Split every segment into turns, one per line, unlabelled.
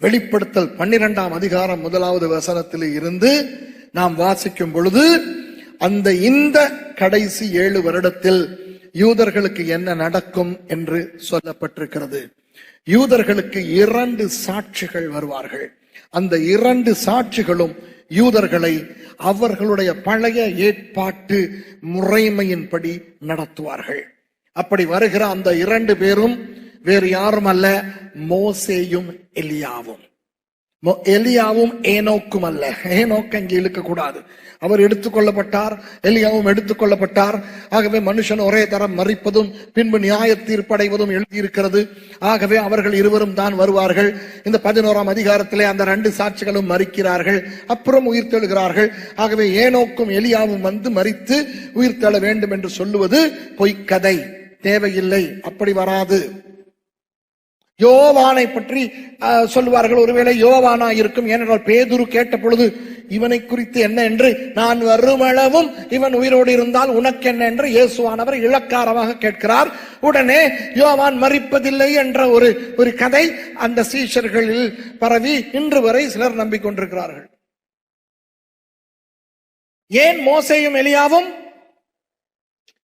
வெளிப்படுத்தல் பன்னிரெண்டாம் அதிகாரம் முதலாவது வசனத்தில் இருந்து நாம் வாசிக்கும் பொழுது அந்த இந்த கடைசி ஏழு வருடத்தில் யூதர்களுக்கு என்ன நடக்கும் என்று சொல்லப்பட்டிருக்கிறது. யூதர்களுக்கு இரண்டு சாட்சிகள் வருவார்கள். அந்த இரண்டு சாட்சிகளும் யூதர்களை அவர்களுடைய பழைய ஏற்பாட்டு முறைமையின்படி நடத்துவார்கள். அப்படி வருகிற அந்த இரண்டு பேரும் வேறு யாரும் அல்ல மோசேயும் எலியாவும். மோ- எலியாவும் ஏனோக்கும் அல்ல ஏனோக்கு அங்கே இழுக்கக்கூடாது. அவர் எடுத்துக்கொள்ளப்பட்டார் எலியாவும் எடுத்துக்கொள்ளப்பட்டார். ஆகவே மனுஷன் ஒரே தரம் மறிப்பதும் பின்பு நியாய தீர்ப்படைவதும் எழுதியிருக்கிறது. ஆகவே அவர்கள் இருவரும் தான் வருவார்கள். இந்த பதினோராம் அதிகாரத்திலே அந்த ரெண்டு சாட்சிகளும் மறிக்கிறார்கள். அப்புறம் உயிர் தெழுகிறார்கள். ஆகவே ஏனோக்கும் எலியாவும் வந்து மறித்து உயிர் தெழ வேண்டும் என்று சொல்லுவது பொய்க்கதை. தேவையில்லை. அப்படி வராது. யோவானை பற்றி அஹ், சொல்லுவார்கள். ஒருவேளை யோவானா இருக்கும் ஏனென்றால் பேதுரு கேட்ட பொழுது இவனை குறித்து என்ன என்று நான் வருமளவும் இவன் உயிரோடு இருந்தால் உனக்கு என்ன என்று இயேசுவானவர் இலக்காரமாக கேட்கிறார். உடனே யோவான் மறிப்பதில்லை என்ற ஒரு ஒரு கதை அந்த சீஷர்களில் பரவி இன்று வரை சிலர் நம்பிக்கொண்டிருக்கிறார்கள். ஏன் மோசையும் எலியாவும்?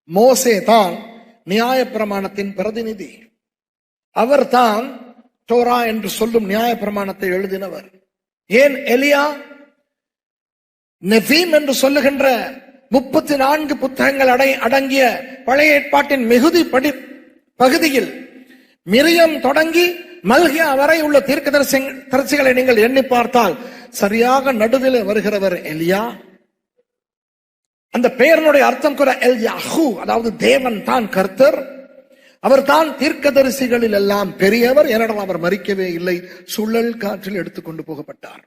மோசே தான் நியாய பிரமாணத்தின் பிரதிநிதி. அவர்தான் தோரா என்று சொல்லும் நியாய பிரமாணத்தை எழுதினவர். ஏன் எலியா? நெஃபீம் என்று சொல்லுகின்ற முப்பத்தி நான்கு புத்தகங்கள் அடை அடங்கிய பழைய ஏற்பாட்டின் மிகுதி படி பகுதியில் மிரியம் தொடங்கி மல்கியா வரை உள்ள தீர்க்கதரிசி தரிசிகளை நீங்கள் எண்ணி பார்த்தால் சரியாக நடுவில் வருகிறவர் எலியா. அந்த பெயரனுடைய அர்த்தம் கூட எல் யாஹூ அதாவது தேவன் தான் கர்த்தர். அவர் தான் தீர்க்கதரிசிகளில் எல்லாம் பெரியவர். ஏனென்றால் அவர் மறிக்கவே இல்லை. சுழல் காற்றில் எடுத்துக்கொண்டு போகப்பட்டார்.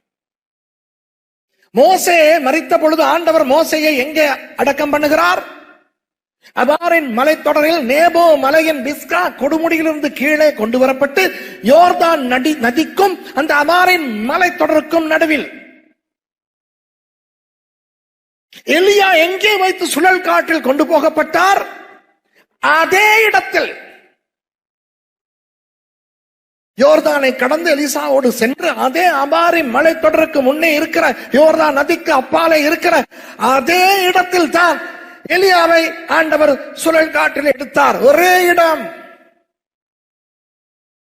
மோசே மறித்த பொழுது ஆண்டவர் மோசையை எங்கே அடக்கம் பண்ணுகிறார்? அபாரின் மலைத்தொடரில் நேபோ மலையின் பிஸ்கா கொடுமுடியிலிருந்து கீழே கொண்டு வரப்பட்டு யோர்தான் நடி நதிக்கும் அந்த அபாரின் மலைத்தொடருக்கும் நடுவில். எலியா எங்கே வைத்து சுழல் காற்றில் கொண்டு போகப்பட்டார்? அதே இடத்தில். யோர்தானை கடந்து எலிசாவோடு சென்று அதே அபாரி மலை தொடருக்கு முன்னே இருக்கிற யோர்தான் நதிக்கு அப்பாலே இருக்கிற அதே இடத்தில் தான் எலியாவை ஆண்டவர் சுழல் காட்டில் எடுத்தார். ஒரே இடம்.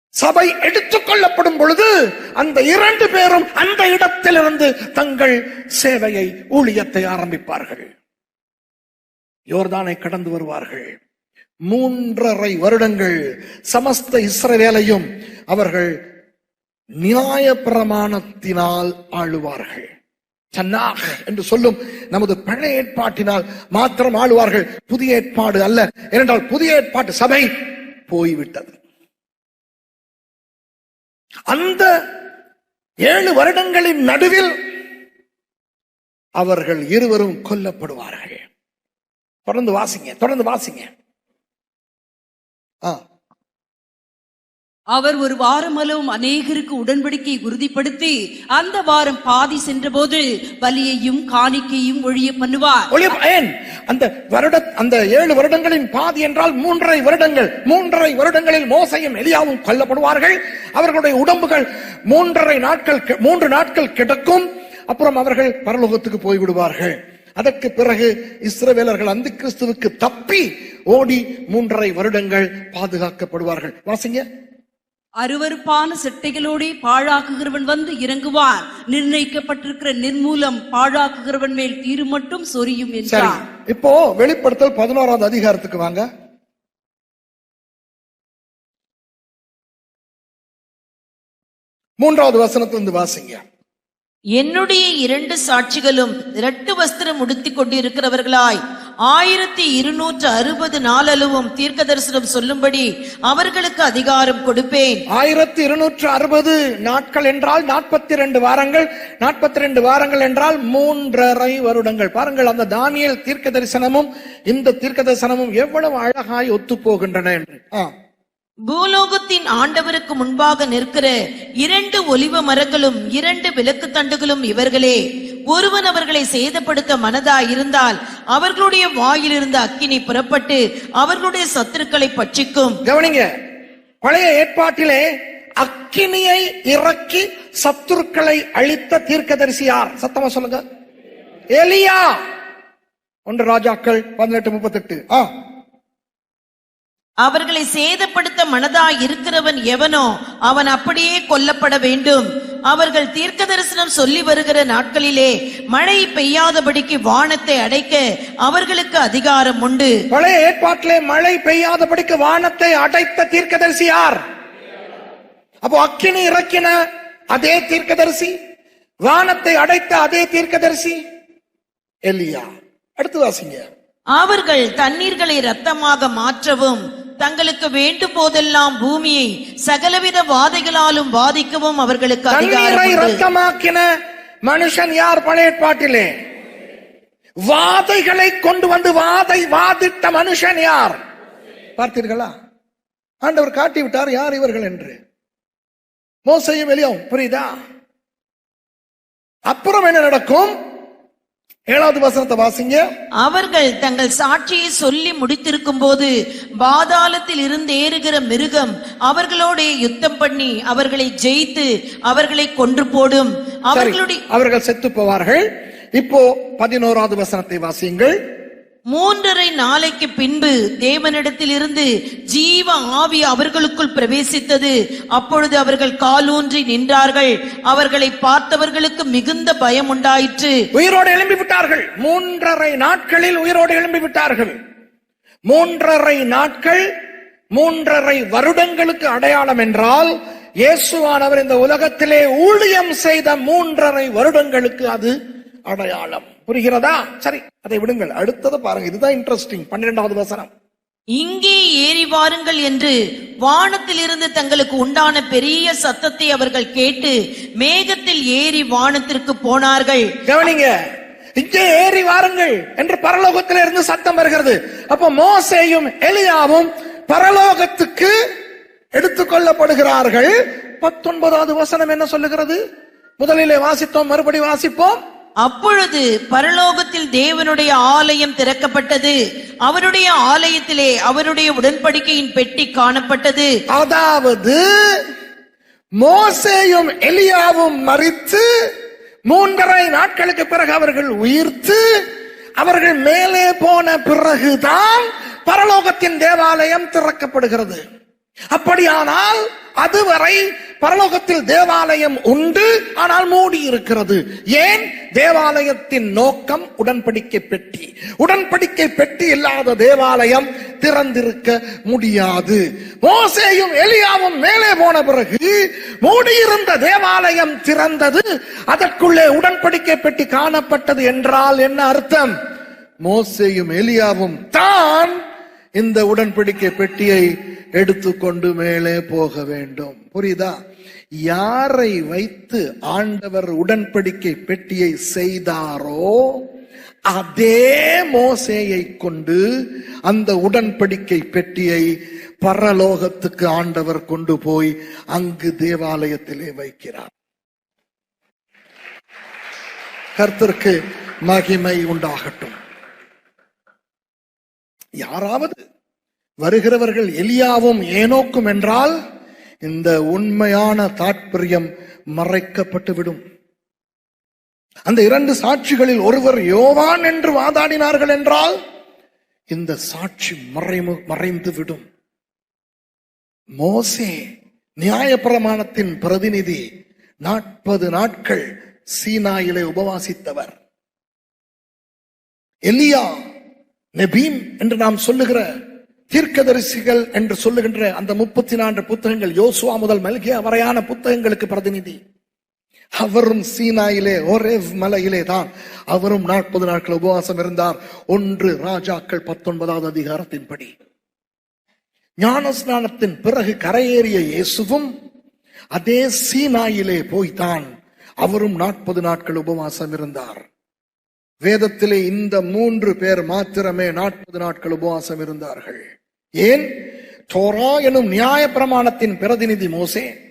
சபை எடுத்துக் கொள்ளப்படும் பொழுது அந்த இரண்டு பேரும் அந்த இடத்திலிருந்து தங்கள் சேவையை ஊழியத்தை ஆரம்பிப்பார்கள். யோர்தானை கடந்து வருவார்கள். மூன்றரை வருடங்கள் சமஸ்த இஸ்ரவேலையும் அவர்கள் நியாய பிரமாணத்தினால் ஆளுவார்கள். சன்னாக என்று சொல்லும் நமது பழைய ஏற்பாட்டினால் மாத்திரம் ஆளுவார்கள். புதிய ஏற்பாடு அல்ல. ஏனென்றால் புதிய ஏற்பாட்டு சபை போய்விட்டது. அந்த ஏழு வருடங்களின் நடுவில் அவர்கள் இருவரும் கொல்லப்படுவார்கள். தொடர்ந்து வாசிங்க தொடர்ந்து வாசிங்க.
அவர் ஒரு வாரமளவும் அநேகருக்கு உடன்படிக்கை உறுதிப்படுத்தி அந்த வாரம் பாதி சென்றபோது பலியையும் காணிக்கையும் ஒழிய பண்ணுவார்.
ஒளிய ஏன்? அந்த வருட அந்த ஏழு வருடங்களின் பாதி என்றால் மூன்றரை வருடங்கள். மூன்றரை வருடங்களில் மோசையும் எலியாவும் கொல்லப்படுவார்கள். அவர்களுடைய உடம்புகள் மூன்றரை நாட்கள் மூன்று நாட்கள் கிடக்கும். அப்புறம் அவர்கள் பரலோகத்துக்கு போய்விடுவார்கள். அதற்கு பிறகு இஸ்ரவேலர்கள் அந்த கிறிஸ்துவுக்கு தப்பி ஓடி மூன்றரை வருடங்கள் பாதுகாக்கப்படுவார்கள். வாசிங்க.
அருவருப்பான செட்டைகளோடே பாழாக்குகிறவன் வந்து இறங்குவான் நிர்ணயிக்கப்பட்டிருக்கிற நிர்மூலம் பாழாக்குகிறவன் மேல் தீரு மட்டும் சொரியும்
சரி.
என்றார்
இப்போ வெளிப்படுத்தல் பதினோராவது அதிகாரத்துக்கு வாங்க. மூன்றாவது வசனத்திலிருந்து வாசிங்க.
என்னுடைய இரண்டு சாட்சிகளும் இரட்டு வஸ்திரம் உடுத்திக் கொண்டிருக்கிறவர்களாய். ஆயிரத்தி இருநூற்று அறுபது நாளளவும் தீர்க்க தரிசனம் சொல்லும்படி அவர்களுக்கு அதிகாரம் கொடுப்பேன்.
ஆயிரத்தி இருநூற்று அறுபது நாட்கள் என்றால் நாற்பத்தி ரெண்டு வாரங்கள் நாற்பத்தி ரெண்டு வாரங்கள் என்றால் மூன்றரை வருடங்கள். பாருங்கள் அந்த தானியல் தீர்க்க தரிசனமும் இந்த தீர்க்க தரிசனமும் எவ்வளவு அழகாய் ஒத்து போகின்றன என்று. ஆ.
பூலோகத்தின் ஆண்டவருக்கு முன்பாக நிற்கிற இரண்டு ஒலிவ மரங்களும் இரண்டு விளக்கு தண்டுகளும் இவர்களே. ஒருவன் அவர்களை சேதப்படுத்த மனதா இருந்தால் அவர்களுடைய வாயிலிருந்து அக்கினி புறப்பட்டு அவர்களுடைய சத்துருக்களை பட்சிக்கும்.
கவனிங்க பழைய ஏற்பாட்டிலே அக்கினியை இறக்கி சத்துருக்களை அழித்த தீர்க்கதரிசி யார் சத்தமா சொல்லுங்க. எலியா! ஒன்று ராஜாக்கள் பதினெட்டு முப்பத்தெட்டு. ஆ.
அவர்களை சேதப்படுத்த மனதாய் இருக்கிறவன் எவனோ அவன் அப்படியே கொல்லப்பட வேண்டும். அவர்கள் தீர்க்க தரிசனம் சொல்லி வருகிற நாட்களிலே மழை பெய்யாதபடிக்கு வானத்தை அடைக்க அவர்களுக்கு அதிகாரம் உண்டு.
பழைய ஏற்பாட்டிலே மழை பெய்யாதபடிக்கு வானத்தை அடைத்த தீர்க்கதரிசி யார்? அப்போ அக்கினி இறக்கின அதே தீர்க்கதரிசி வானத்தை அடைத்த அதே தீர்க்கதரிசி எலியா. அடுத்து வாசிங்க.
அவர்கள் தண்ணீர்களை ரத்தமாக மாற்றவும் தங்களுக்கு வேண்டும் போதெல்லாம் பூமியை சகலவித வாதைகளாலும் வாதிக்கவும் அவர்களுக்கு அதிகாரம்.
ரத்தமாக்கின மனுஷன் யார் பழைய ஏற்பாட்டிலே வாதைகளை கொண்டு வந்து வாதை வாதிட்ட மனுஷன் யார்? பார்த்தீர்களா? ஆண்டவர் காட்டி விட்டார் யார் இவர்கள் என்று. மோசையும் வெளியும் புரியுதா? அப்புறம் என்ன நடக்கும்? ஏழாவது வசனத்தை வாசிங்க.
அவர்கள் தங்கள் சாட்சியை சொல்லி முடித்திருக்கும் போது பாதாளத்தில் இருந்து ஏறுகிற மிருகம் அவர்களோட யுத்தம் பண்ணி அவர்களை ஜெயித்து அவர்களை கொன்று போடும். அவர்களுடைய
அவர்கள் செத்து போவார்கள். இப்போ பதினோராவது வசனத்தை வாசியுங்கள்.
மூன்றரை நாளைக்கு பின்பு தேவனிடத்தில் இருந்து ஜீவ ஆவி அவர்களுக்குள் பிரவேசித்தது. அப்பொழுது அவர்கள் காலூன்றி நின்றார்கள். அவர்களை பார்த்தவர்களுக்கு மிகுந்த பயம் உண்டாயிற்று.
உயிரோடு எழும்பி விட்டார்கள் மூன்றரை நாட்களில் உயிரோடு எழும்பி விட்டார்கள் மூன்றரை நாட்கள் மூன்றரை வருடங்களுக்கு அடையாளம் என்றால் இயேசுவானவர் இந்த உலகத்திலே ஊழியம் செய்த மூன்றரை வருடங்களுக்கு அது அடையாளம். புரிகிறதா? சரி அதை விடுங்கள். அடுத்தது பாருங்க இதுதான் இன்ட்ரெஸ்டிங் பன்னிரெண்டாவது வசனம்.
இங்கே ஏறி வாருங்கள் என்று வானத்திலிருந்து தங்களுக்கு உண்டான பெரிய சத்தத்தை அவர்கள் கேட்டு மேகத்தில் ஏறி வானத்திற்கு போனார்கள்.
கவனிங்க இங்கே ஏறி வாருங்கள் என்று பரலோகத்திலே இருந்து சத்தம் வருகிறது. அப்ப மோசேயும் எலியாவும் பரலோகத்துக்கு எடுத்துக்கொள்ளப்படுகிறார்கள் பத்தொன்பதாவது வசனம் என்ன சொல்லுகிறது? முதலிலே வாசித்தோம் மறுபடி வாசிப்போம்.
அப்பொழுது பரலோகத்தில் தேவனுடைய ஆலயம் திறக்கப்பட்டது. அவருடைய ஆலயத்திலே அவருடைய உடன்படிக்கையின் பெட்டி காணப்பட்டது.
அதாவது மோசேயும் எலியாவும் மறித்து மூன்றரை நாட்களுக்கு பிறகு அவர்கள் உயிர்த்து அவர்கள் மேலே போன பிறகுதான் பரலோகத்தின் தேவாலயம் திறக்கப்படுகிறது. அப்படியானால் அதுவரை பரலோகத்தில் தேவாலயம் உண்டு ஆனால் மூடி இருக்கிறது. ஏன்? தேவாலயத்தின் நோக்கம் உடன்படிக்கை பெட்டி. உடன்படிக்கை பெட்டி இல்லாத தேவாலயம் திறந்திருக்க முடியாது. மோசேயும் எலியாவும் மேலே போன பிறகு மூடியிருந்த தேவாலயம் திறந்தது அதற்குள்ளே உடன்படிக்கை பெட்டி காணப்பட்டது என்றால் என்ன அர்த்தம்? மோசேயும் எலியாவும் தான் இந்த உடன்படிக்கை பெட்டியை எடுத்துக்கொண்டு மேலே போக வேண்டும். புரியுதா? யாரை வைத்து ஆண்டவர் உடன்படிக்கை பெட்டியை செய்தாரோ அதே மோசேயை கொண்டு அந்த உடன்படிக்கை பெட்டியை பரலோகத்துக்கு ஆண்டவர் கொண்டு போய் அங்கு தேவாலயத்திலே வைக்கிறார். கர்த்தருக்கு மகிமை உண்டாகட்டும். யாராவது வருகிறவர்கள் எலியாவும் ஏனோக்கும் என்றால் இந்த உண்மையான தாற்பயம் மறைக்கப்பட்டு விடும் அந்த இரண்டு சாட்சிகளில் ஒருவர் யோவான் என்று வாதாடினார்கள் என்றால் இந்த சாட்சி மறைமு மறைந்து விடும் மோசே நியாயப்பிரமாணத்தின் பிரதிநிதி நாற்பது நாட்கள் சீனாயிலே உபவாசித்தவர். எலியா நெபீம் என்று நாம் சொல்லுகிற தீர்க்கதரிசிகள் என்று சொல்லுகின்ற அந்த முப்பத்தி நான்கு புத்தகங்கள் யோசுவா முதல் மல்கியா வரையான புத்தகங்களுக்கு பிரதிநிதி. அவரும் சீனாயிலே ஒரே மலையிலே தான். அவரும் நாற்பது நாட்கள் உபவாசம் இருந்தார். ஒன்று ராஜாக்கள் பத்தொன்பதாவது அதிகாரத்தின்படி. ஞானஸ்நானத்தின் பிறகு கரையேறிய இயேசுவும் அதே சீனாயிலே போய்தான் அவரும் நாற்பது நாட்கள் உபவாசம் இருந்தார். வேதத்திலே இந்த மூன்று பேர் மாத்திரமே நாற்பது நாட்கள் உபவாசம் இருந்தார்கள். ஏன்? தோரா எனும் நியாய பிரமாணத்தின் பிரதிநிதி மோசே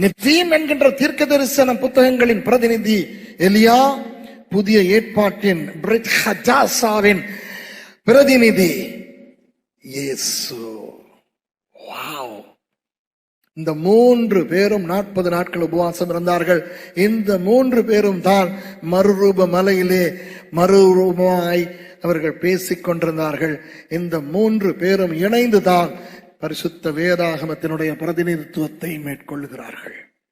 நித்தீம் என்கின்ற தீர்க்க தரிசன புத்தகங்களின் பிரதிநிதி எலியா புதிய ஏற்பாட்டின் ஹஜாசாவின் பிரதிநிதி இயேசு. வாவ்! இந்த மூன்று பேரும் நாற்பது நாட்கள் உபவாசம் இருந்தார்கள். இந்த மூன்று பேரும் தான் மறுரூப மலையிலே மறுரூபமாய் அவர்கள் பேசிக் கொண்டிருந்தார்கள். இந்த மூன்று பேரும் இணைந்துதான் பரிசுத்த வேதாகமத்தினுடைய பிரதிநிதித்துவத்தை மேற்கொள்ளுகிறார்கள்.